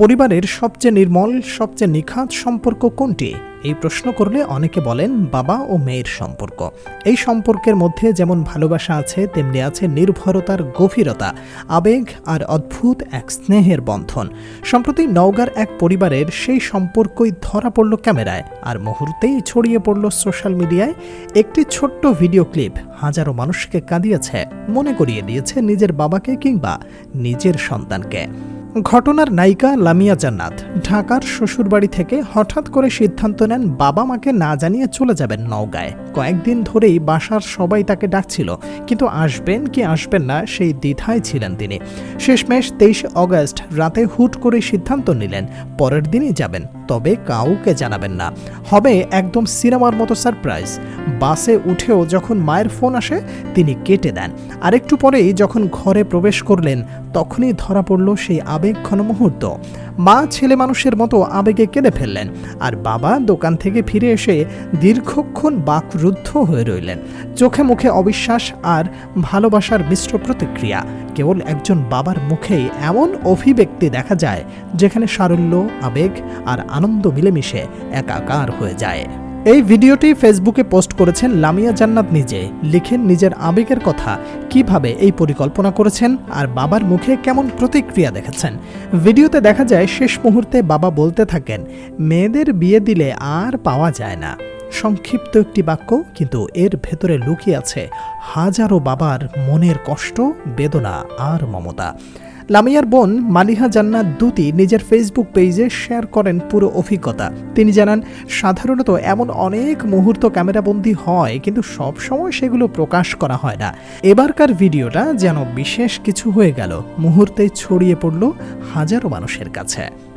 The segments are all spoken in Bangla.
পরিবারের সবচেয়ে নির্মল, সবচেয়ে নিখাত সম্পর্ক কোনটি? এই প্রশ্ন করলে অনেকে বলেন বাবা ও মেয়ের সম্পর্ক। এই সম্পর্কের মধ্যে যেমন ভালোবাসা আছে, তেমনি আছে নির্ভরতার গভীরতা, আবেগ আর অদ্ভুত এক স্নেহের বন্ধন। সম্প্রতি নওগাঁর এক পরিবারের সেই সম্পর্কই ধরা পড়ল ক্যামেরায় আর মুহূর্তেই ছড়িয়ে পড়ল সোশ্যাল মিডিয়ায়। একটি ছোট্ট ভিডিও ক্লিপ হাজারো মানুষকে কাঁদিয়েছে, মনে করিয়ে দিয়েছে নিজের বাবাকে কিংবা নিজের সন্তানকে। ঘটনার নায়িকা লামিয়া জান্নাত ঢাকার শ্বশুরবাড়ি থেকে হঠাৎ করে সিদ্ধান্ত নেন বাবা মাকে না জানিয়ে চলে যাবেন নওগাঁয়। কয়েকদিন ধরেই বাসার সবাই তাকে ডাকছিল, কিন্তু আসবেন কি আসবেন না সেই দ্বিধায় ছিলেন তিনি। শেষমেশ তেইশে অগস্ট রাতে হুট করে সিদ্ধান্ত নিলেন, পরের দিনই যাবেন। তবে কাউকে জানাবেন না। হবে একদম সিনেমার মতো সারপ্রাইজ। বাসে উঠেও যখন মায়ের ফোন আসে, তিনি কেটে দেন। আরেকটু পরেই যখন ঘরে প্রবেশ করলেন, তখনই ধরা পড়ল সেই আবেগঘন মুহূর্ত। মা ছেলে মানুষের মতো আবেগে কেঁদে ফেললেন আর বাবা দোকান থেকে ফিরে এসে দীর্ঘক্ষণ বাকরুদ্ধ হয়ে রইলেন। চোখে মুখে অবিশ্বাস আর ভালোবাসার মিশ্র প্রতিক্রিয়া। কেবল একজন বাবার মুখেই এমন অভিব্যক্তি দেখা যায়, যেখানে সারল্য, আবেগ আর আনন্দ মিলেমিশে একাকার হয়ে যায়। এই ভিডিওটি ফেসবুকে পোস্ট করেছেন লামিয়া জান্নাত নিজে। লিখেন নিজের আবেগের কথা, কীভাবে এই পরিকল্পনা করেছেন আর বাবার মুখে কেমন প্রতিক্রিয়া দেখেছেন। ভিডিওতে দেখা যায়, শেষ মুহূর্তে বাবা বলতে থাকেন, মেয়েদের বিয়ে দিলে আর পাওয়া যায় না। সংক্ষিপ্ত একটি বাক্য, কিন্তু এর ভেতরে লুকিয়ে আছে হাজারো বাবার মনের কষ্ট, বেদনা আর মমতা। লামিয়ার বোন মালিহা জান্নাত দুতি নিজের ফেসবুক পেজে শেয়ার করেন পুরো অভিজ্ঞতা। তিনি জানান, সাধারণত এমন অনেক মুহূর্ত ক্যামেরাবন্দি হয়, কিন্তু সব সময় সেগুলো প্রকাশ করা হয় না। এবারকার ভিডিওটা যেন বিশেষ কিছু হয়ে গেল। মুহূর্তে ছড়িয়ে পড়ল হাজারো মানুষের কাছে।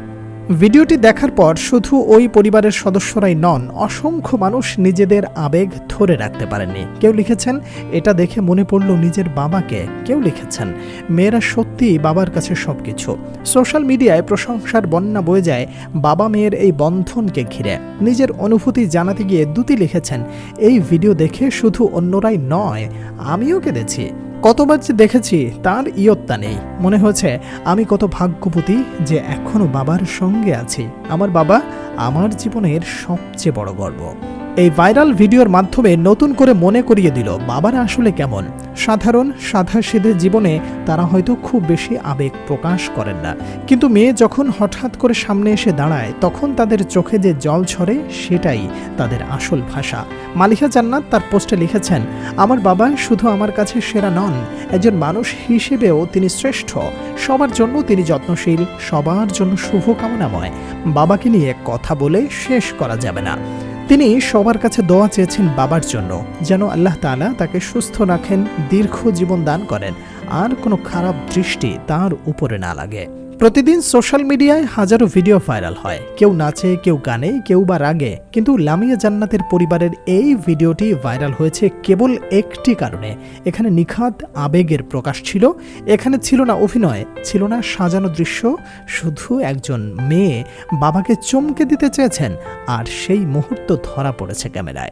ভিডিওটি দেখার পর শুধু ওই পরিবারের সদস্যরাই নন, অসংখ্য মানুষ নিজেদের আবেগ ধরে রাখতে পারেননি। কেউ লিখেছেন, এটা দেখে মনে পড়ল নিজের বাবাকে। কেউ লিখেছেন, মেয়েরা সত্যিই বাবার কাছে সবকিছু। সোশ্যাল মিডিয়ায় প্রশংসার বন্যা বয়ে যায় বাবা মেয়ের এই বন্ধনকে ঘিরে। নিজের অনুভূতি জানাতে গিয়ে দুটি লিখেছেন, এই ভিডিও দেখে শুধু অন্যরাই নয়, আমিও কেঁদেছি। কতবার যে দেখেছি, তার ইয়ত্তা নেই। মনে হয়েছে আমি কত ভাগ্যপতি যে এখনও বাবার সঙ্গে আছি। আমার বাবা আমার জীবনের সবচেয়ে বড় গর্ব। এই ভাইরাল ভিডিওর মাধ্যমে নতুন করে মনে করিয়ে দিল, বাবারা আসলে কেমন? সাধারণ সাধাসিধে জীবনে তারা হয়তো খুব বেশি আবেগ প্রকাশ করেন না। কিন্তু মেয়ে যখন হঠাৎ করে সামনে এসে দাঁড়ায়, তখন তাদের চোখে যে জল ছড়ে সেটাই তাদের আসল ভাষা। মালিকা জান্নাত তার পোস্টে লিখেছেন, আমার বাবা শুধু আমার কাছে সেরা নন, একজন মানুষ হিসেবেও তিনি শ্রেষ্ঠ। সবার জন্য তিনি যত্নশীল, সবার জন্য শুভকামনাময়। বাবাকে নিয়ে কথা বলে শেষ করা যাবে না। তিনি সবার কাছে দোয়া চেয়েছেন বাবার জন্য, যেন আল্লাহ তালা তাকে সুস্থ রাখেন, দীর্ঘ জীবন দান করেন। আর কোনো খারাপ দৃষ্টি তার উপরে না লাগে। প্রতিদিন সোশ্যাল মিডিয়ায় হাজারো ভিডিও ভাইরাল হয়। কেউ নাচে, কেউ গানে, কেউ বা রাগে। কিন্তু লামিয়া জান্নাতের পরিবারের এই ভিডিওটি ভাইরাল হয়েছে কেবল একটি কারণে। এখানে নিখাত আবেগের প্রকাশ ছিল। এখানে ছিল না অভিনয়, ছিল না সাজানো দৃশ্য। শুধু একজন মেয়ে বাবাকে চমকে দিতে চেয়েছেন, আর সেই মুহূর্ত ধরা পড়েছে ক্যামেরায়।